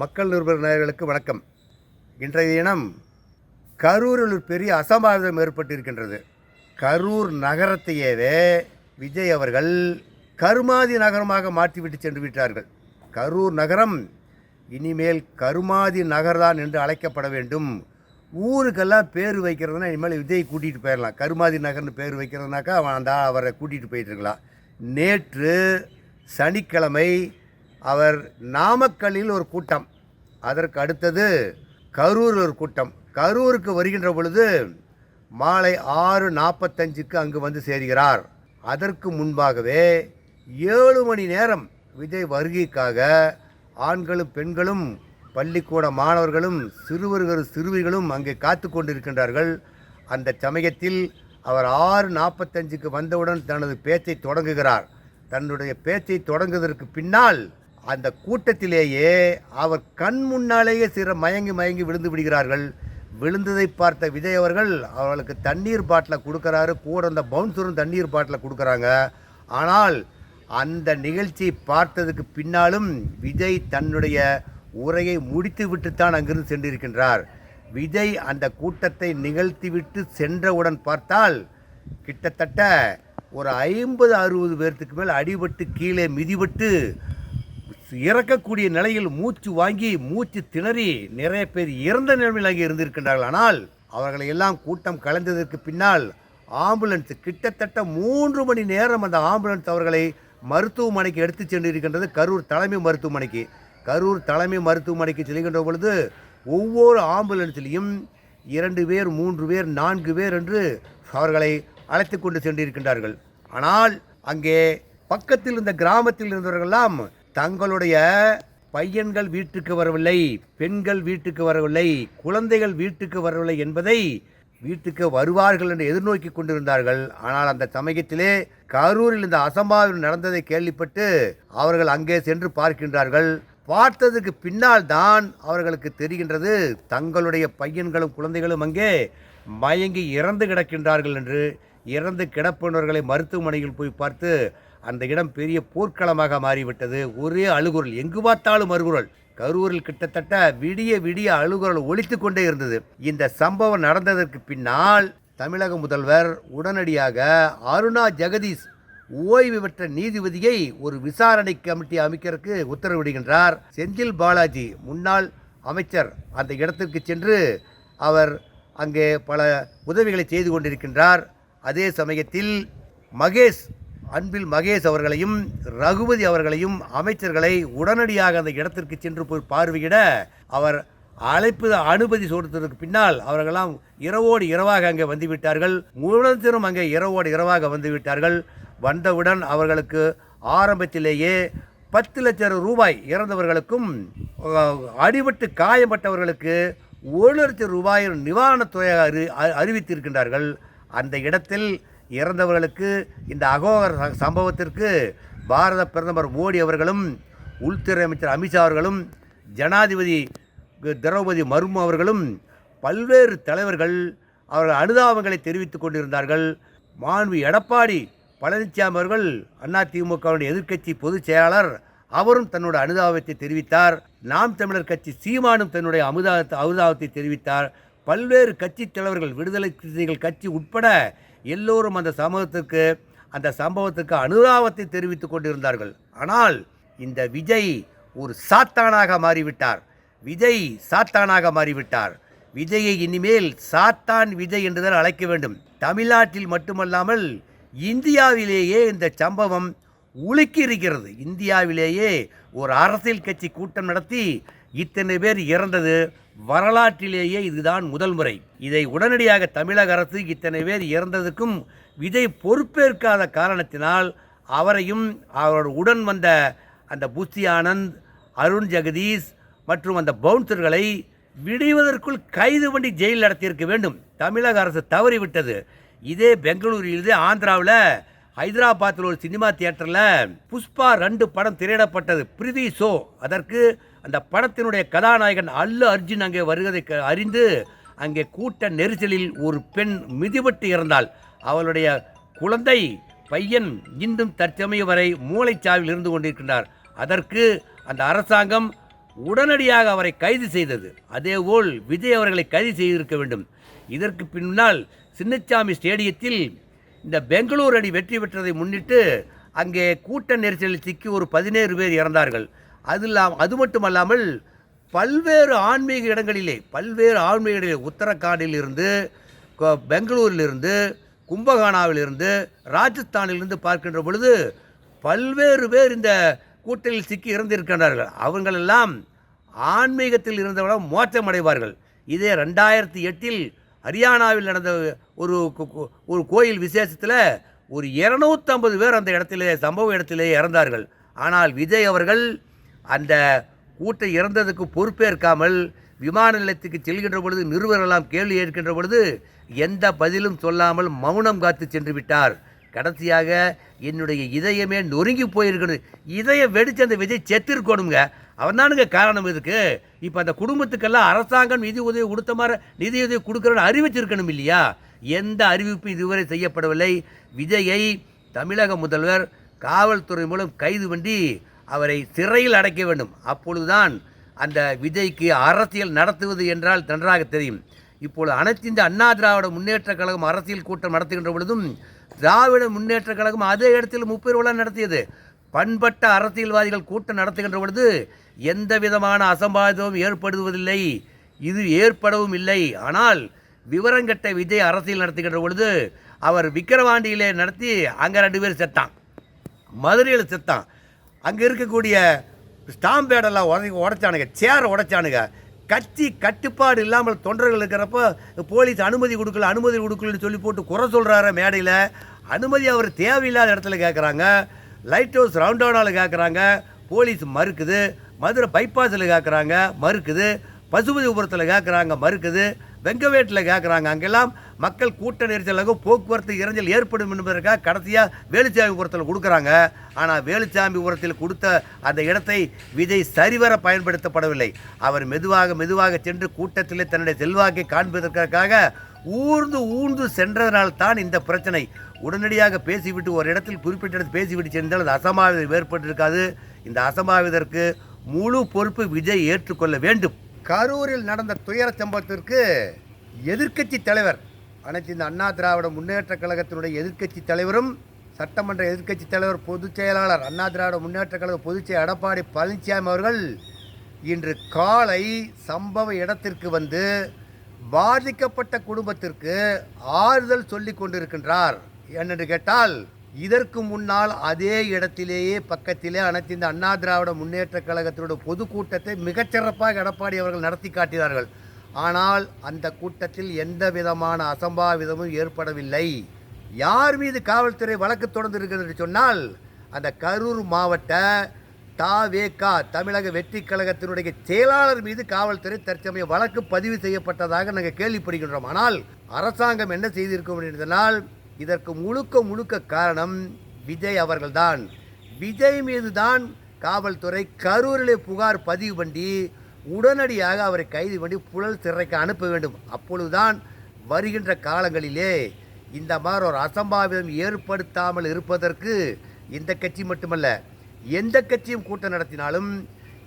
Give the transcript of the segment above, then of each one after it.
மக்கள் நிருபர் நேயர்களுக்கு வணக்கம். இன்றைய தினம் கரூரில் ஒரு பெரிய அசம்பாவிதம் ஏற்பட்டிருக்கின்றது. கரூர் நகரத்தையவே விஜய் அவர்கள் கருமாதி நகரமாக மாற்றிவிட்டு சென்று விட்டார்கள். கரூர் நகரம் இனிமேல் கருமாதி நகர்தான் என்று அழைக்கப்பட வேண்டும். ஊருக்கெல்லாம் பேர் வைக்கிறதுனா இனிமேல் விஜய் கூட்டிகிட்டு போயிடலாம். கருமாதி நகர்னு பேர் வைக்கிறதுனாக்கா அவன் அந்த அவரை கூட்டிகிட்டு போயிட்டுருக்கலாம் நேற்று சனிக்கிழமை அவர் நாமக்கல்லில் ஒரு கூட்டம். அதற்கு அடுத்தது கரூரில் ஒரு கூட்டம். கரூருக்கு வருகின்ற பொழுது மாலை ஆறு நாற்பத்தஞ்சுக்கு அங்கு வந்து சேர்கிறார். அதற்கு முன்பாகவே ஏழு மணி நேரம் விஜய் வருகைக்காக ஆண்களும் பெண்களும் பள்ளிக்கூட மாணவர்களும் சிறுவர்களும் சிறுவிகளும் அங்கே காத்து கொண்டிருக்கின்றார்கள். அந்த சமயத்தில் அவர் ஆறு நாற்பத்தஞ்சுக்கு வந்தவுடன் தனது பேச்சை தொடங்குகிறார். தன்னுடைய பேச்சை தொடங்குவதற்கு பின்னால் அந்த கூட்டத்திலேயே அவர் கண் முன்னாலேயே சிற மயங்கி மயங்கி விழுந்து விடுகிறார்கள். விழுந்ததை பார்த்த விஜய் அவர்கள் அவர்களுக்கு தண்ணீர் பாட்டில் கொடுக்குறாரு. கூட அந்த பவுன்சரும் தண்ணீர் பாட்டில் கொடுக்குறாங்க. ஆனால் அந்த நிகழ்ச்சியை பார்த்ததுக்கு பின்னாலும் விஜய் தன்னுடைய உரையை முடித்து விட்டுத்தான் அங்கிருந்து சென்றிருக்கின்றார். விஜய் அந்த கூட்டத்தை நிகழ்த்திவிட்டு சென்றவுடன் பார்த்தால் கிட்டத்தட்ட ஒரு ஐம்பது அறுபது பேர்த்துக்கு மேல் அடிபட்டு கீழே மிதிபட்டு இறக்கக்கூடிய நிலையில் மூச்சு வாங்கி மூச்சு திணறி நிறைய பேர் இறந்த நிலைமையில் அங்கே இருந்திருக்கின்றார்கள். ஆனால் அவர்களை எல்லாம் கூட்டம் கலந்ததற்கு பின்னால் ஆம்புலன்ஸ் கிட்டத்தட்ட மூன்று மணி நேரம் அந்த ஆம்புலன்ஸ் அவர்களை மருத்துவமனைக்கு எடுத்து சென்றிருக்கின்றது. கரூர் தலைமை மருத்துவமனைக்கு. கரூர் தலைமை மருத்துவமனைக்கு செல்கின்ற பொழுது ஒவ்வொரு ஆம்புலன்ஸ்லையும் இரண்டு பேர் மூன்று பேர் நான்கு பேர் என்று அவர்களை அழைத்து கொண்டு சென்றிருக்கின்றார்கள். ஆனால் அங்கே பக்கத்தில் இருந்த கிராமத்தில் இருந்தவர்களெல்லாம் தங்களுடைய பையன்கள் வீட்டுக்கு வரவில்லை பெண்கள் வீட்டுக்கு வரவில்லை குழந்தைகள் வீட்டுக்கு வரவில்லை என்பதை வீட்டுக்கு வருவார்கள் என்று எதிர்நோக்கி கொண்டிருந்தார்கள். ஆனால் அந்த சமயத்திலே கரூரில் இந்த அசம்பாவிதம் நடந்ததை கேள்விப்பட்டு அவர்கள் அங்கே சென்று பார்க்கின்றார்கள். பார்த்ததுக்கு பின்னால் தான் அவர்களுக்கு தெரிகின்றது தங்களுடைய பையன்களும் குழந்தைகளும் அங்கே மயங்கி இறந்து கிடக்கின்றார்கள் என்று. இறந்து கிடப்பினவர்களை மருத்துவமனையில் போய் பார்த்து அந்த இடம் பெரிய போர்க்களமாக மாறிவிட்டது. ஒரே அழுகுரல் எங்கு பார்த்தாலும் அழுகுரல் கரூரில் கிட்டத்தட்ட விடிய விடிய அழுகுரல் ஒழித்து கொண்டே இருந்தது. இந்த சம்பவம் நடந்ததற்கு பின்னால் தமிழக முதல்வர் உடனடியாக அருணா ஜெகதீஷ் ஓய்வு பெற்ற நீதிபதியை ஒரு விசாரணை கமிட்டி அமைக்கிறதுக்கு உத்தரவிடுகின்றார். செந்தில் பாலாஜி முன்னாள் அமைச்சர் அந்த இடத்திற்கு சென்று அவர் அங்கே பல உதவிகளை செய்து கொண்டிருக்கின்றார். அதே சமயத்தில் மகேஷ் அன்பில் மகேஷ் அவர்களையும் ரகுபதி அவர்களையும் அமைச்சர்களை உடனடியாக அந்த இடத்திற்கு சென்று போய் பார்வையிட அவர் அழைப்பு அனுமதி சொல்றதுக்கு பின்னால் அவர்களெல்லாம் இரவோடு இரவாக அங்கே வந்துவிட்டார்கள். முழுவதும் அங்கே இரவோடு இரவாக வந்துவிட்டார்கள். வந்தவுடன் அவர்களுக்கு ஆரம்பத்திலேயே பத்து லட்சம் ரூபாய் இறந்தவர்களுக்கும் அடிபட்டு காயப்பட்டவர்களுக்கு ஒரு லட்சம் ரூபாய் நிவாரணத் தொகையாக அறி அ- அறிவித்திருக்கின்றார்கள். அந்த இடத்தில் இறந்தவர்களுக்கு இந்த அகோகர சம்பவத்திற்கு பாரத பிரதமர் மோடி அவர்களும் உள்துறை அமைச்சர் அமித்ஷா அவர்களும் ஜனாதிபதி திரௌபதி மர்மு அவர்களும் பல்வேறு தலைவர்கள் அவர்கள் அனுதாபங்களை தெரிவித்துக் கொண்டிருந்தார்கள். மாண்பு எடப்பாடி பழனிசாமி அவர்கள் அதிமுகவுடைய எதிர்க்கட்சி பொதுச் செயலாளர் அவரும் தன்னுடைய அனுதாபத்தை தெரிவித்தார். நாம் தமிழர் கட்சி சீமானும் தன்னுடைய அமுதா அனுதாபத்தை தெரிவித்தார். பல்வேறு கட்சி தலைவர்கள் விடுதலை சிறுத்தைகள் கட்சி உட்பட எல்லோரும் அந்த சமூகத்திற்கு அந்த சம்பவத்துக்கு அனுதாபத்தை தெரிவித்து கொண்டிருந்தார்கள். ஆனால் இந்த விஜய் ஒரு சாத்தானாக மாறிவிட்டார். விஜய் சாத்தானாக மாறிவிட்டார். விஜயை இனிமேல் சாத்தான் விஜய் என்றுதான் அழைக்க வேண்டும். தமிழ்நாட்டில் மட்டுமல்லாமல் இந்தியாவிலேயே இந்த சம்பவம் உலுக்கி இருக்கிறது. இந்தியாவிலேயே ஒரு அரசியல் கட்சி கூட்டம் நடத்தி இத்தனை பேர் இறந்தது. வரலாற்றிலேயே இதுதான் முதல் முறை. இதை உடனடியாக தமிழக அரசு இத்தனை பேர் இறந்ததுக்கும் விஜய் பொறுப்பேற்காத காரணத்தினால் அவரையும் அவரோட உடன் வந்த அந்த புத்தி ஆனந்த் அருண் ஜெகதீஷ் மற்றும் அந்த பவுன்சர்களை விடுவதற்குள் கைது பண்ணி ஜெயில் நடத்தியிருக்க வேண்டும். தமிழக அரசு தவறிவிட்டது. இதே பெங்களூரில் இதே ஆந்திராவில் ஹைதராபாத்தில் ஒரு சினிமா தியேட்டரில் புஷ்பா ரெண்டு படம் திரையிடப்பட்டது. பிரிதி ஷோ. அதற்கு அந்த படத்தினுடைய கதாநாயகன் அல்லு அர்ஜுன் அங்கே வருவதை க- அறிந்து அங்கே கூட்ட நெரிசலில் ஒரு பெண் மிதிபட்டு இறந்தாள். அவளுடைய குழந்தை பையன் இன்றும் தற்சமயம் வரை மூளைச்சாவில் இருந்து கொண்டிருக்கின்றார். அதற்கு அந்த அரசாங்கம் உடனடியாக அவரை கைது செய்தது. அதேபோல் விஜய் அவர்களை கைது செய்திருக்க வேண்டும். இதற்கு பின்னால் சின்னச்சாமி ஸ்டேடியத்தில் இந்த பெங்களூர் அணி வெற்றி பெற்றதை முன்னிட்டு அங்கே கூட்ட நெரிசலில் சிக்கி ஒரு பதினேழு பேர் இறந்தார்கள். அது இல்லாமல் அது மட்டுமல்லாமல் பல்வேறு ஆன்மீக இடங்களிலே பல்வேறு ஆன்மீக இடங்களிலே உத்தரகாண்டிலிருந்து பெங்களூரிலிருந்து கும்பகானாவிலிருந்து ராஜஸ்தானிலிருந்து பார்க்கின்ற பொழுது பல்வேறு பேர் இந்த கூட்டலில் சிக்கி இறந்திருக்கின்றார்கள். அவங்களெல்லாம் ஆன்மீகத்தில் இருந்தவர்கள் மோட்சமடைவார்கள். இதே ரெண்டாயிரத்தி எட்டில் ஹரியானாவில் நடந்த ஒரு ஒரு கோயில் விசேஷத்தில் ஒரு இரநூத்தம்பது பேர் அந்த இடத்திலே சம்பவ இடத்திலே இறந்தார்கள். ஆனால் விஜய் அவர்கள் அந்த கூட்டை இறந்ததுக்கு பொறுப்பேற்காமல் விமான நிலையத்துக்கு செல்கின்ற பொழுது நிறுவனெல்லாம் கேள்வி ஏற்கின்ற பொழுது எந்த பதிலும் சொல்லாமல் மௌனம் காத்து சென்று விட்டார். கடைசியாக என்னுடைய இதயமே நொறுங்கி போயிருக்கணும் இதயம் வெடித்து அந்த விஜய் செத்திருக்கணுங்க அவன் தானுங்க காரணம் இதுக்கு. இப்போ அந்த குடும்பத்துக்கெல்லாம் அரசாங்கம் நிதி உதவி கொடுத்த மாதிரி நிதி உதவி கொடுக்குறன்னு அறிவிச்சிருக்கணும் இல்லையா? எந்த அறிவிப்பும் இதுவரை செய்யப்படவில்லை. விஜயை தமிழக முதல்வர் காவல்துறை மூலம் கைது பண்ணி அவரை சிறையில் அடைக்க வேண்டும். அப்பொழுதுதான் அந்த விஜய்க்கு அரசியல் நடத்துவது என்றால் நன்றாக தெரியும். இப்பொழுது அனைத்து இந்த அண்ணா திராவிட முன்னேற்ற கழகம் அரசியல் கூட்டம் நடத்துகின்ற பொழுதும் திராவிட முன்னேற்ற கழகம் அதே இடத்தில் முப்பெரு நடத்தியது. பண்பட்ட அரசியல்வாதிகள் கூட்டம் நடத்துகின்ற பொழுது எந்த விதமான அசம்பாவிதமும் ஏற்படுவதில்லை. இது ஏற்படவும் இல்லை. ஆனால் விவரங்கெட்ட விஜய் அரசியல் நடத்துகின்ற பொழுது அவர் விக்கிரவாண்டியிலே நடத்தி அங்கே ரெண்டு பேர் செத்தான். மதுரையில் செத்தான். அங்கே இருக்கக்கூடிய ஸ்டாம்ப் பேடெல்லாம் உடைச்சானுங்க சேரை உடைச்சானுங்க. கட்சி கட்டுப்பாடு இல்லாமல் தொண்டர்கள் இருக்கிறப்போ போலீஸ் அனுமதி கொடுக்கல அனுமதி கொடுக்கலன்னு சொல்லி போட்டு குறை சொல்கிறாரு மேடையில். அனுமதி அவர் தேவையில்லாத இடத்துல கேட்குறாங்க லைட் ஹவுஸ் ரவுண்டவுனாவில் கேட்குறாங்க போலீஸ் மறுக்குது. மதுரை பைபாஸில் கேட்குறாங்க மறுக்குது. பசுபதிபுரத்தில் கேட்குறாங்க மறுக்குது. வெங்கவேட்டில் கேட்குறாங்க அங்கெல்லாம் மக்கள் கூட்ட நெரிசலாக போக்குவரத்து இறைஞ்சல் ஏற்படும் என்பதற்காக கடைசியாக வேலுச்சாமிபுரத்தில் கொடுக்குறாங்க. ஆனால் வேலுச்சாமிபுரத்தில் கொடுத்த அந்த இடத்தை விஜய் சரிவர பயன்படுத்தப்படவில்லை. அவர் மெதுவாக மெதுவாக சென்று கூட்டத்திலே தன்னுடைய செல்வாக்கை காண்பதற்காக ஊர்ந்து ஊர்ந்து சென்றதனால் தான் இந்த பிரச்சனை. உடனடியாக பேசிவிட்டு ஒரு இடத்தில் குறிப்பிட்ட இடத்தில் பேசிவிட்டு சென்றால் அது அசம்பாவிதம் ஏற்பட்டிருக்காது. இந்த அசம்பாவிதற்கு முழு பொறுப்பு விஜய் ஏற்றுக்கொள்ள வேண்டும். கரூரில் நடந்த துயர சம்பவத்திற்கு எதிர்க்கட்சி தலைவர் அனைத்து இந்த அண்ணா திராவிட முன்னேற்ற கழகத்தினுடைய எதிர்க்கட்சி தலைவரும் சட்டமன்ற எதிர்க்கட்சி தலைவர் பொதுச் செயலாளர் அண்ணா திராவிட முன்னேற்ற கழக பொதுச் செயலர் எடப்பாடி பழனிசாமி அவர்கள் இன்று காலை சம்பவ இடத்திற்கு வந்து பாதிக்கப்பட்ட குடும்பத்திற்கு ஆறுதல் சொல்லிக் கொண்டிருக்கின்றார். என்னென்று கேட்டால் இதற்கு முன்னால் அதே இடத்திலேயே பக்கத்திலே அனைத்து இந்த அண்ணா திராவிட முன்னேற்ற கழகத்தினுடைய பொதுக்கூட்டத்தை மிகச்சிறப்பாக எடப்பாடி அவர்கள் நடத்தி காட்டினார்கள். ஆனால் அந்த கூட்டத்தில் எந்த விதமான அசம்பாவிதமும் ஏற்படவில்லை. யார் மீது காவல்துறை வழக்கு தொடர்ந்து இருக்கிறது என்று சொன்னால் அந்த கரூர் மாவட்ட தாவேகா தமிழக வெற்றி கழகத்தினுடைய செயலாளர் மீது காவல்துறை தற்சமயம் வழக்கு பதிவு செய்யப்பட்டதாக நாங்கள் கேள்விப்படுகின்றோம். ஆனால் அரசாங்கம் என்ன செய்திருக்கும் என்றால் இதற்கு முழுக்க முழுக்க காரணம் விஜய் அவர்கள்தான். விஜய் மீது தான் காவல்துறை கரூரிலே புகார் பதிவு பண்ணி உடனடியாக அவரை கைது பண்ணி புழல் சிறைக்கு அனுப்ப வேண்டும். அப்பொழுதுதான் வருகின்ற காலங்களிலே இந்த மாதிரி ஒரு அசம்பாவிதம் ஏற்படுத்தாமல் இருப்பதற்கு இந்த கட்சி மட்டுமல்ல எந்த கட்சியும் கூட்டம் நடத்தினாலும்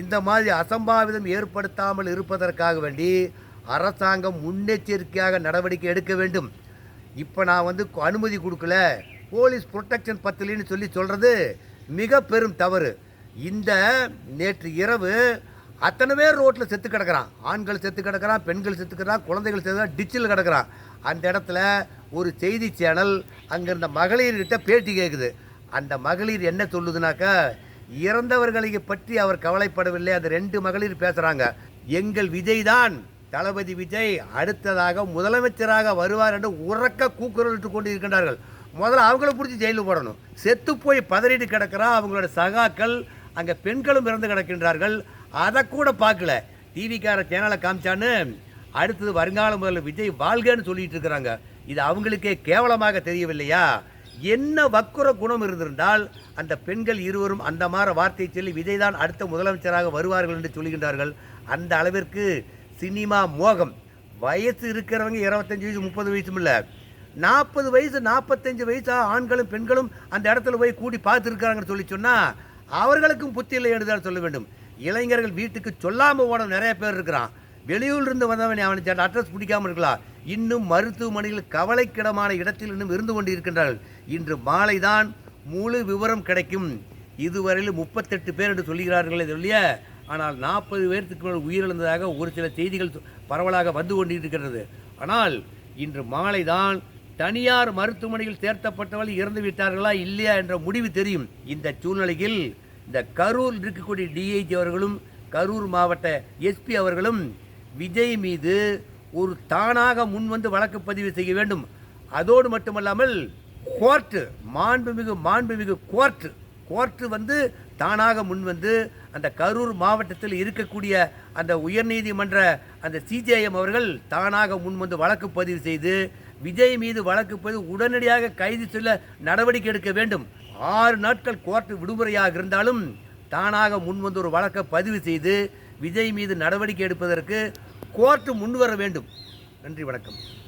இந்த மாதிரி அசம்பாவிதம் ஏற்படுத்தாமல் இருப்பதற்காக வேண்டி அரசாங்கம் முன்னெச்சரிக்கையாக நடவடிக்கை எடுக்க வேண்டும். இப்போ நான் வந்து அனுமதி கொடுக்கல. போலீஸ் ப்ரொடெக்ஷன் பத்தலின்னு சொல்லி சொல்கிறது மிக பெரும் தவறு. இந்த நேற்று இரவு அத்தனை பேர் ரோட்டில் செத்து கிடக்குறான். ஆண்கள் செத்து கிடக்குறான் பெண்கள் செத்து கிடக்கிறான் குழந்தைகள் செத்து டிச்சில் கிடக்குறான். அந்த இடத்துல ஒரு செய்தி சேனல் அங்கே இருந்த மகளிர்கிட்ட பேட்டி கேட்குது அந்த மகளிர் என்ன சொல்லுதுனாக்கா இறந்தவர்களை பற்றி அவர் கவலைப்படவில்லை. அந்த ரெண்டு மகளிர் பேசுகிறாங்க எங்கள் விஜய் தான் தளபதி விஜய் அடுத்ததாக முதலமைச்சராக வருவார் என்று உறக்க கூக்குரலிட்டு கொண்டு இருக்கின்றார்கள் முதல்ல அவங்கள பிடிச்சி ஜெயிலில் போடணும். செத்து போய் பதறிட்டு கிடக்கிறா அவங்களோட சகாக்கள். அங்கே பெண்களும் இறந்து கிடக்கின்றார்கள். அதை கூட பார்க்கல. டிவிக்கார சேனலை காமிச்சான்னு அடுத்தது வருங்கால முதல்ல விஜய் வாழ்கன்னு சொல்லிட்டு இருக்கிறாங்க. இது அவங்களுக்கே கேவலமாக தெரியவில்லையா? என்ன வக்குர குணம் இருந்திருந்தால் அந்த பெண்கள் இருவரும் அந்த மாதிரி வார்த்தையை சொல்லி விஜய் தான் அடுத்த முதலமைச்சராக வருவார்கள் என்று சொல்கின்றார்கள் அந்த அளவிற்கு சினிமா மோகம். வயசு இருக்கிறவங்க இருபத்தஞ்சு வயசு முப்பது வயசும் இல்லை. நாற்பது வயசு நாற்பத்தஞ்சு வயசாக ஆண்களும் பெண்களும் அந்த இடத்துல போய் கூடி பார்த்துருக்காங்கன்னு சொல்லி சொன்னால் அவர்களுக்கும் புத்தி இல்லை என்றுதான் சொல்ல வேண்டும். இளைஞர்கள் வீட்டுக்கு சொல்லாமல் போன நிறைய பேர் இருக்கிறான். வெளியூர்லேருந்து வந்தவன் அவனை அட்ரஸ் பிடிக்காமல் இருக்கலாம். இன்னும் மருத்துவமனையில் கவலைக்கிடமான இடத்தில் இன்னும் இருந்து கொண்டு இருக்கின்றார்கள். இன்று மாலை தான் முழு விவரம் கிடைக்கும். இதுவரையில் முப்பத்தெட்டு பேர் என்று சொல்லுகிறார்களே சொல்லிய ஆனால் நாற்பது பேர்த்துக்கு மேல் உயிரிழந்ததாக ஒரு சில செய்திகள் பரவலாக வந்து கொண்டிருக்கிறது ஆனால் இன்று மாலை தான் தனியார் மருத்துவமனையில் சேர்த்தப்பட்டவர்கள் இறந்து விட்டார்களா இல்லையா என்ற முடிவு தெரியும். இந்த சூழ்நிலையில் இந்த கரூர் இருக்கக்கூடிய டிஐஜி அவர்களும் கரூர் மாவட்ட எஸ்பி அவர்களும் விஜய் மீது ஒரு தானாக முன்வந்து வழக்கு பதிவு செய்ய வேண்டும். அதோடு மட்டுமல்லாமல் கோர்ட்டு மாண்புமிகு மாண்புமிகு கோர்ட்டு கோர்ட்டு வந்து தானாக முன்வந்து அந்த கரூர் மாவட்டத்தில் இருக்கக்கூடிய அந்த உயர்நீதிமன்ற அந்த சிஜேஎம் அவர்கள் தானாக முன்வந்து வழக்கு பதிவு செய்து விஜய் மீது வழக்கு பதிவு உடனடியாக கைது செல்ல நடவடிக்கை எடுக்க வேண்டும். ஆறு நாட்கள் கோர்ட்டு விடுமுறையாக இருந்தாலும் தானாக முன்வந்து ஒரு வழக்கை பதிவு செய்து விஜய் மீது நடவடிக்கை எடுப்பதற்கு கோர்ட்டு முன்வர வேண்டும். நன்றி வணக்கம்.